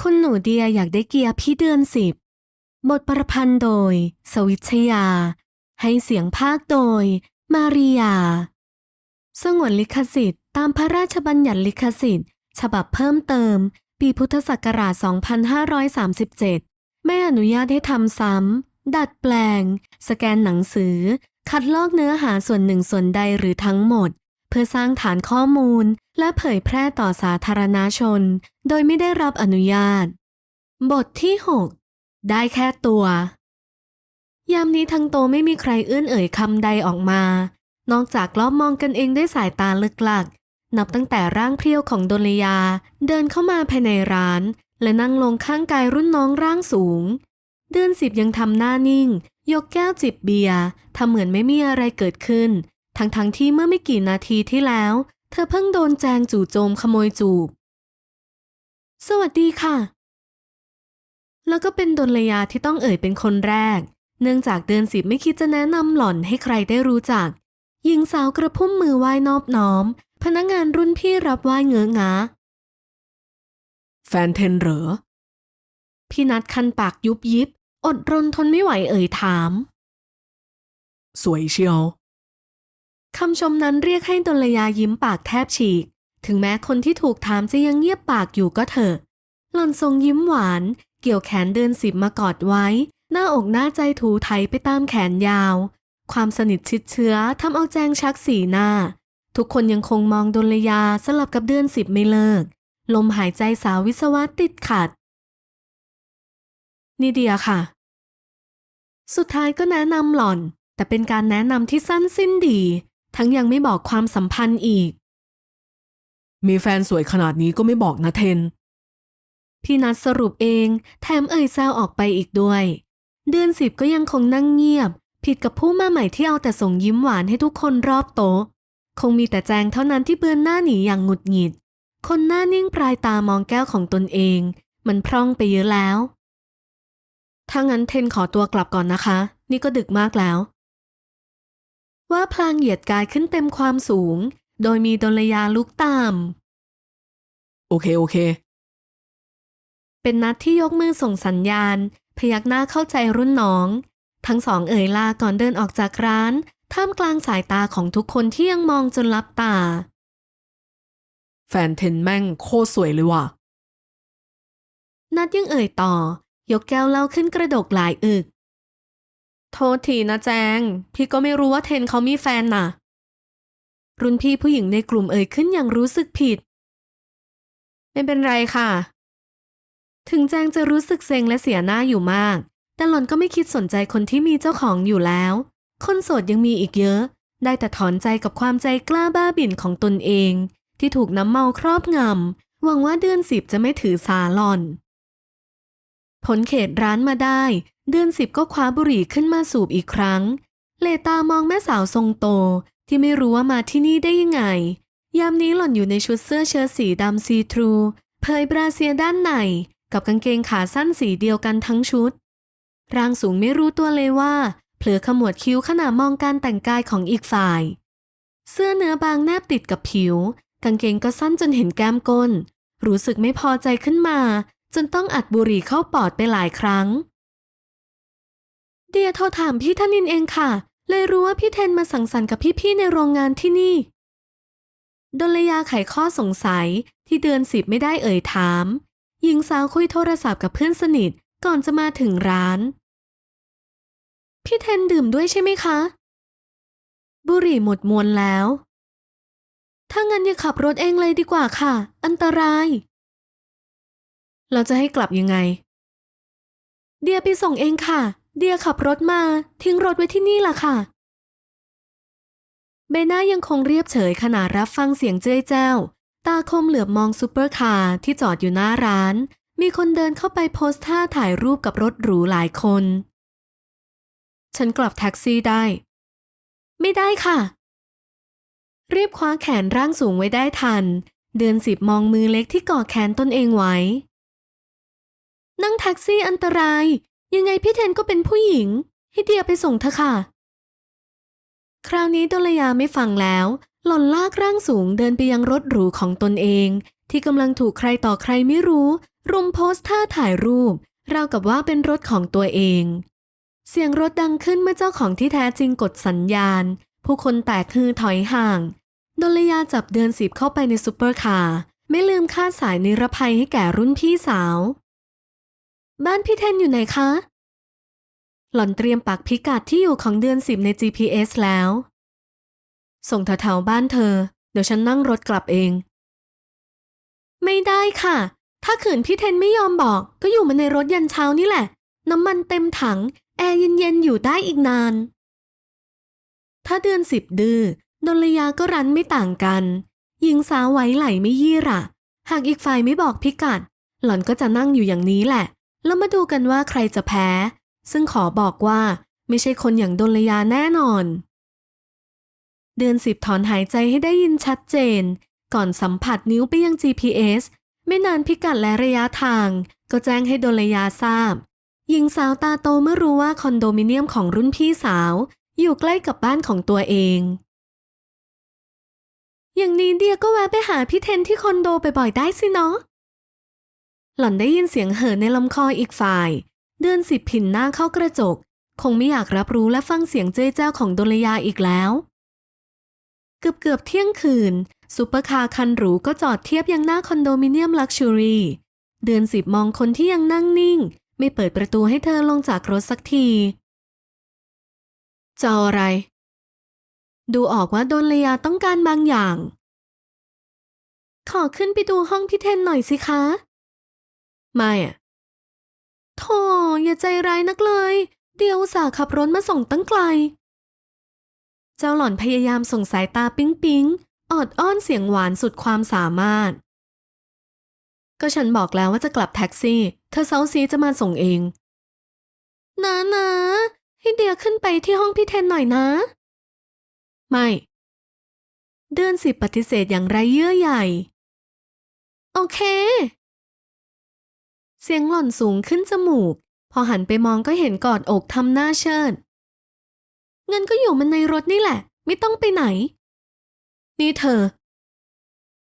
คุณหนูเดียอยากได้เกียร์พี่เดือนสิบบทประพันธ์โดย สวิชยา ให้เสียงภาคโดย มาริยา สงวนลิขสิทธิ์ ตามพระราชบัญญัติลิขสิทธิ์ ฉบับเพิ่มเติม ปีพุทธศักราช 2537 ไม่อนุญาตให้ทำซ้ำ ดัดแปลง สแกนหนังสือ คัดลอกเนื้อหาส่วนหนึ่งส่วนใดหรือทั้งหมด เพื่อสร้างฐานข้อมูล และเผยแพร่ต่อสาธารณชน โดยไม่ได้รับอนุญาต บทที่ 6 ได้แค่ตัว ยามนี้ทั้งโตไม่มีใครเอื้อนเอ่ยคำใดออกมา นอกจากล้อมมองกันเองด้วยสายตาลึกลัก นับตั้งแต่ร่างเพรียวของดลยาเดินเข้ามาภายในร้าน และนั่งลงข้างกายรุ่นน้องร่างสูง เดือนสิบยังทำหน้านิ่ง ยกแก้วจิบเบียร์ทำเหมือนไม่มีอะไรเกิดขึ้นทั้งทั้งที่เมื่อไม่กี่นาทีที่แล้ว เธอเพิ่งโดนแจงจู่โจมขโมยจูบ สวัสดีค่ะ แล้วก็เป็นดลยาที่ต้องเอ่ยเป็นคนแรก เนื่องจากเดือนสิบไม่คิดจะแนะนำหล่อนให้ใครได้รู้จัก หญิงสาวกระพุ่มมือไหว้นอบน้อม พนักงานรุ่นพี่รับไหว้เงื้องาแฟนเทนเหรอ พี่นัดคันปากยุบยิบ อดรนทนไม่ไหวเอ่ยถาม สวยเชียว คำชมนั้นเรียกให้ดลยายิ้มปากแทบฉีก ถึงแม้คนที่ถูกถามจะยังเงียบปากอยู่ก็เถอะ หล่อนทรงยิ้มหวาน เกี่ยวแขนเดือนสิบมากอดไว้ หน้าอกหน้าใจถูไถไปตามแขนยาว ความสนิทชิดเชื้อทำเอาแจงชักสีหน้า ทุกคนยังคงมองดลยาสลับกับเดือนสิบไม่เลิก ลมหายใจสาววิศวะติดขัด นี่เดียค่ะ สุดท้ายก็แนะนำหล่อน แต่เป็นการแนะนำที่สั้นสิ้นดี ทั้งยังไม่บอกความสัมพันธ์อีก มีแฟนสวยขนาดนี้ก็ไม่บอกนะเทน พี่นัดสรุปเองแถมเอ่ยแซวออกไปอีกด้วย เดือนสิบก็ยังคงนั่งเงียบ ผิดกับผู้มาใหม่ที่เอาแต่ส่งยิ้มหวานให้ทุกคนรอบโต๊ะ คงมีแต่แจงเท่านั้นที่เบือนหน้าหนีอย่างหงุดหงิด คนหน้านิ่งปลายตามองแก้วของตนเอง มันพร่องไปเยอะแล้วถ้างั้นเทนขอตัวกลับก่อนนะคะ นี่ก็ดึกมากแล้ว ว่าพลางเหยียดกายขึ้นเต็มความสูง โดยมีดลยาลุกตาม โอเค โอเค เป็นนัดที่ยกมือส่งสัญญาณ พยักหน้าเข้าใจรุ่นน้อง ทั้งสองเอ่ยลาก่อนเดินออกจากร้าน ท่ามกลางสายตาของทุกคนที่ยังมองจนลับตา แฟนเทนแม่งโคตรสวยเลยว่ะ นัดยังเอ่ยต่อ ยกแก้วเหล้าขึ้นกระดกหลายอึก โทษทีนะแจง พี่ก็ไม่รู้ว่าเทนเขามีแฟนน่ะ รุ่นพี่ผู้หญิงในกลุ่มเอ่ยขึ้นอย่างรู้สึกผิด ไม่เป็นไรค่ะ ถึงแจงจะรู้สึกเซ็งและเสียหน้าอยู่มาก แต่หล่อนก็ไม่คิดสนใจคนที่มีเจ้าของอยู่แล้ว คนโสดยังมีอีกเยอะ ได้แต่ถอนใจกับความใจกล้าบ้าบิ่นของตนเอง ที่ถูกน้ำเมาครอบงำหวังว่าเดือนสิบจะไม่ถือสาหล่อนผลเขตร้านมาได้ เดือนสิบก็คว้าบุหรี่ขึ้นมาสูบอีกครั้ง เลตามองแม่สาวทรงโตที่ไม่รู้ว่ามาที่นี่ได้ยังไง ยามนี้หล่อนอยู่ในชุดเสื้อเชิ้ตสีดำซีทรู เผยบราเซียด้านใน กับกางเกงขาสั้นสีเดียวกันทั้งชุด ร่างสูงไม่รู้ตัวเลยว่า เผลอขมวดคิ้วขณะมองการแต่งกายของอีกฝ่าย เสื้อเนื้อบางแนบติดกับผิว กางเกงก็สั้นจนเห็นแก้มก้น รู้สึกไม่พอใจขึ้นมา จนต้องอัดบุหรี่เข้าปอดไปหลายครั้ง เดียโทรถามพี่ธนินเองค่ะ เลยรู้ว่าพี่เทนมาสังสรรค์กับพี่ๆในโรงงานที่นี่ ดลยาไขข้อสงสัยที่เดือนสิบไม่ได้เอ่ยถาม หญิงสาวคุยโทรศัพท์กับเพื่อนสนิทก่อนจะมาถึงร้าน พี่เทนดื่มด้วยใช่ไหมคะ บุหรี่หมดมวนแล้ว ถ้างั้นอย่าขับรถเองเลยดีกว่าค่ะ อันตราย เราจะให้กลับยังไง เดียไปส่งเองค่ะ เดียขับรถมาทิ้งรถไว้ที่นี่ล่ะค่ะ เบน่ายังคงเรียบเฉยขณะรับฟังเสียงเจ้ยแจ้ว ตาคมเหลือบมองซูเปอร์คาร์ที่จอดอยู่หน้าร้าน มีคนเดินเข้าไปโพสท่าถ่ายรูปกับรถหรูหลายคน ฉันกลับแท็กซี่ได้ ไม่ได้ค่ะ รีบคว้าแขนร่างสูงไว้ได้ทัน เดือนสิบมองมือเล็กที่กอดแขนตนเองไว้ นั่งแท็กซี่อันตราย ยังไงพี่เทนก็เป็นผู้หญิง ให้เดียไปส่งเธอะค่ะ คราวนี้ดลยาไม่ฟังแล้ว หล่อนลากร่างสูงเดินไปยังรถหรูของตนเอง ที่กำลังถูกใครต่อใครไม่รู้ รุมโพสท่าถ่ายรูป ราวกับว่าเป็นรถของตัวเอง เสียงรถดังขึ้นเมื่อเจ้าของที่แท้จริงกดสัญญาณ ผู้คนแตกฮือถอยห่างดลยาจับเดินสิบเข้าไปในซุปเปอร์คาร์ไม่ลืมค่าสายนิรภัยให้แก่รุ่นพี่สาว บ้านพี่เทนอยู่ไหนคะ หล่อนเตรียมปักพิกัดที่อยู่ของเดือนสิบใน GPS แล้ว ส่งแถวๆบ้านเธอ เดี๋ยวฉันนั่งรถกลับเอง ไม่ได้ค่ะ ถ้าขืนพี่เทนไม่ยอมบอก ก็อยู่มาในรถยันเช้านี่แหละ น้ำมันเต็มถัง แอร์เย็นๆอยู่ได้อีกนาน ถ้าเดือนสิบดื้อดลยาก็รันไม่ต่างกันหญิงสาวไหวไหลไม่ยี่ระหากอีกฝ่ายไม่บอกพิกัด หล่อนก็จะนั่งอยู่อย่างนี้แหละ แล้วมาดูกันว่าใครจะแพ้ ซึ่งขอบอกว่าไม่ใช่คนอย่างดลยาแน่นอน เดือนสิบถอนหายใจให้ได้ยินชัดเจน ก่อนสัมผัสนิ้วไปยัง GPS ไม่นานพิกัดและระยะทาง ก็แจ้งให้ดลยาทราบ หญิงสาวตาโตเมื่อรู้ว่าคอนโดมิเนียมของรุ่นพี่สาว อยู่ใกล้กับบ้านของตัวเอง อย่างนี้เดียก็แวะไปหาพี่เทนที่คอนโดไปบ่อยๆได้สิเนาะ หล่อนได้ยินเสียงเหินในลำคออีกฝ่าย เดือนสิบผินหน้าเข้ากระจก คงไม่อยากรับรู้และฟังเสียงเจ้ยเจ้าของดลยาอีกแล้ว เกือบเกือบเที่ยงคืนซูเปอร์คาร์คันหรูก็จอดเทียบยังหน้าคอนโดมิเนียมลักชัวรี่เดือนสิบมองคนที่ยังนั่งนิ่ง ไม่เปิดประตูให้เธอลงจากรถสักทีจะออะไร ดูออกว่าดนลยาต้องการบางอย่าง ขอขึ้นไปดูห้องพี่เทนหน่อยสิคะ ไม่อะโธ่อย่าใจร้ายนักเลย เดียวสาขับรถมาส่งตั้งไกล เจ้าหล่อนพยายามส่งสายตาปิ๊งปิ๊งออดอ้อนเสียงหวานสุดความสามารถ ก็ฉันบอกแล้วว่าจะกลับแท็กซี่ เธอเซาซีจะมาส่งเองนะนะให้เดียขึ้นไปที่ห้องพี่เทนหน่อยนะ ไม่ เดือนสิบปฏิเสธอย่างไรเยื่อใหญ่ โอเค เสียงหล่อนสูงขึ้นจมูก พอหันไปมองก็เห็นกอดอกทำหน้าเชิด เงินก็อยู่มันในรถนี่แหละ ไม่ต้องไปไหน นี่เธอ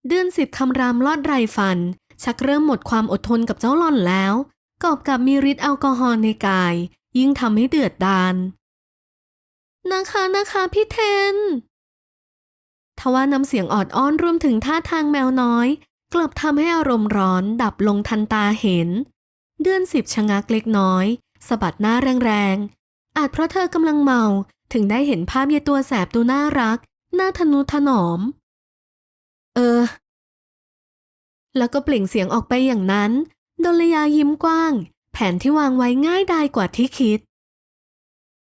เดือนสิบคำรามลอดไรฟัน ชักเริ่มหมดความอดทนกับเจ้าหล่อนแล้ว กอบกับมีฤทธิ์แอลกอฮอล์ในกาย ยิ่งทำให้เดือดดาลนะคะนะคะพี่เทนทว่าน้ำเสียงออดอ้อนรวมถึงท่าทางแมวน้อย กลับทำให้อารมณ์ร้อนดับลงทันตาเห็น เดือนสิบชะงักเล็กน้อยสะบัดหน้าแรงๆ อาจเพราะเธอกำลังเมาถึงได้เห็นภาพเยายตัวแสบดูน่ารัก น่าทนุถนอม เออ แล้วก็เปล่งเสียงออกไปอย่างนั้น ดลยายิ้มกว้าง แผนที่วางไว้ง่ายดายกว่าที่คิด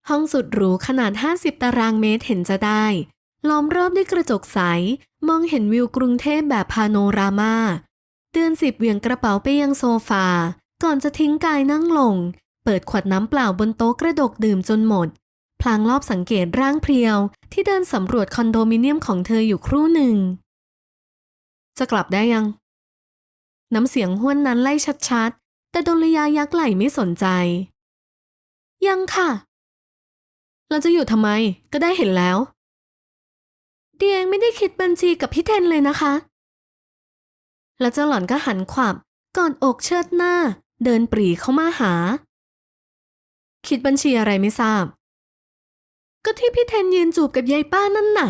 ห้องสุดหรูขนาด 50 ตารางเมตรเห็นจะได้ ล้อมรอบด้วยกระจกใส มองเห็นวิวกรุงเทพแบบพาโนรามาเดือนสิบเหวี่ยงกระเป๋าไปยังโซฟา ก่อนจะทิ้งกายนั่งลง เปิดขวดน้ำเปล่าบนโต๊ะกระดกดื่มจนหมด พลางรอบสังเกตร่างเพรียว ที่เดินสำรวจคอนโดมิเนียมของเธออยู่ครู่หนึ่ง จะกลับได้ยัง น้ำเสียงห้วนนั้นไล่ชัดๆ แต่ดลยายักไหลไม่สนใจ ยังค่ะ เราจะอยู่ทำไมก็ได้เห็นแล้ว เดียงไม่ได้คิดบัญชีกับพี่เทนเลยนะคะ แล้วเจ้าหล่อนก็หันขวับกอดอกเชิดหน้า เดินปรีเข้ามาหา คิดบัญชีอะไรไม่ทราบ ก็ที่พี่เทนยืนจูบกับยายป้านั่นน่ะ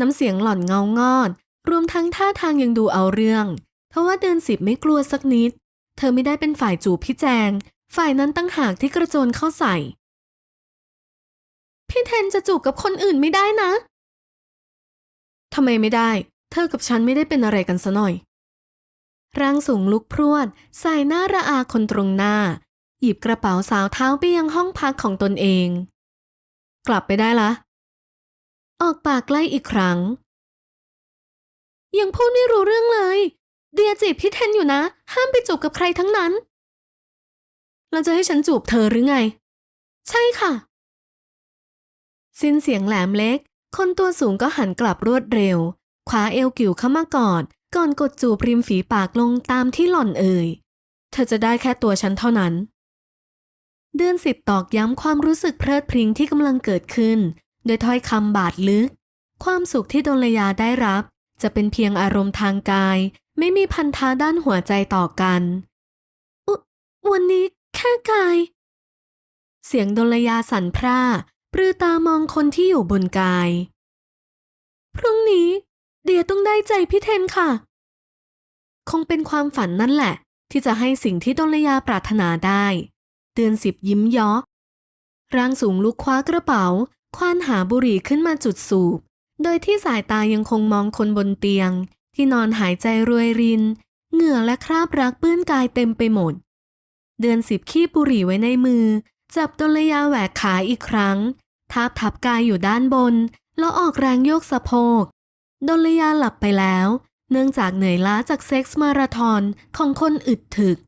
น้ำเสียงหล่อนเงางอด รวมทั้งท่าทางยังดูเอาเรื่องเพราะว่าเดินสิบไม่กลัวสักนิด เธอไม่ได้เป็นฝ่ายจูบพี่แจง ฝ่ายนั้นตั้งหากที่กระโจนเข้าใส่ พี่เทนจะจูบกับคนอื่นไม่ได้นะทำไมไม่ได้ เธอกับฉันไม่ได้เป็นอะไรกันซะหน่อย ร่างสูงลุกพรวดใส่หน้าระอาคนตรงหน้า หยิบกระเป๋าสาวเท้าไปยังห้องพักของตนเอง กลับไปได้ละ ออกปากใกล้อีกครั้ง ยังพูดไม่รู้เรื่องเลย เดียจีบพี่เทนอยู่นะ ห้ามไปจูบกับใครทั้งนั้น เราจะให้ฉันจูบเธอหรือไง ใช่ค่ะ สิ้นเสียงแหลมเล็ก คนตัวสูงก็หันกลับรวดเร็วคว้าเอวกิ่วเข้ามากอด ก่อนกดจูบริมฝีปากลงตามที่หล่อนเอ่ย เธอจะได้แค่ตัวฉันเท่านั้น เดือนสิบตอกย้ำความรู้สึกเพลิดเพลิงที่กำลังเกิดขึ้น โดยถ้อยคำบาดลึก ความสุขที่ดลยาได้รับ จะเป็นเพียงอารมณ์ทางกาย ไม่มีพันธะด้านหัวใจต่อกันอุวันนี้แค่กาย เสียงดลยาสั่นพร่า ปรือตามองคนที่อยู่บนกาย พรุ่งนี้เดียต้องได้ใจพี่เทนค่ะ คงเป็นความฝันนั่นแหละ ที่จะให้สิ่งที่ดลยาปรารถนาได้ เตือนสิบยิ้มยาะร่างสูงลุกคว้ากระเป๋า ควานหาบุหรี่ขึ้นมาจุดสูบ โดยที่สายตายังคงมองคนบนเตียง ที่นอนหายใจรวยริน เหงื่อและคราบรักเปื้อนกายเต็มไปหมด เดือนสิบขี้บุหรี่ไว้ในมือ จับดลยาแหวกขาอีกครั้ง ทาบทับกายอยู่ด้านบน แล้วออกแรงโยกสะโพก ดลยาหลับไปแล้ว เนื่องจากเหนื่อยล้าจากเซ็กส์มาราธอนของคนอึดถึก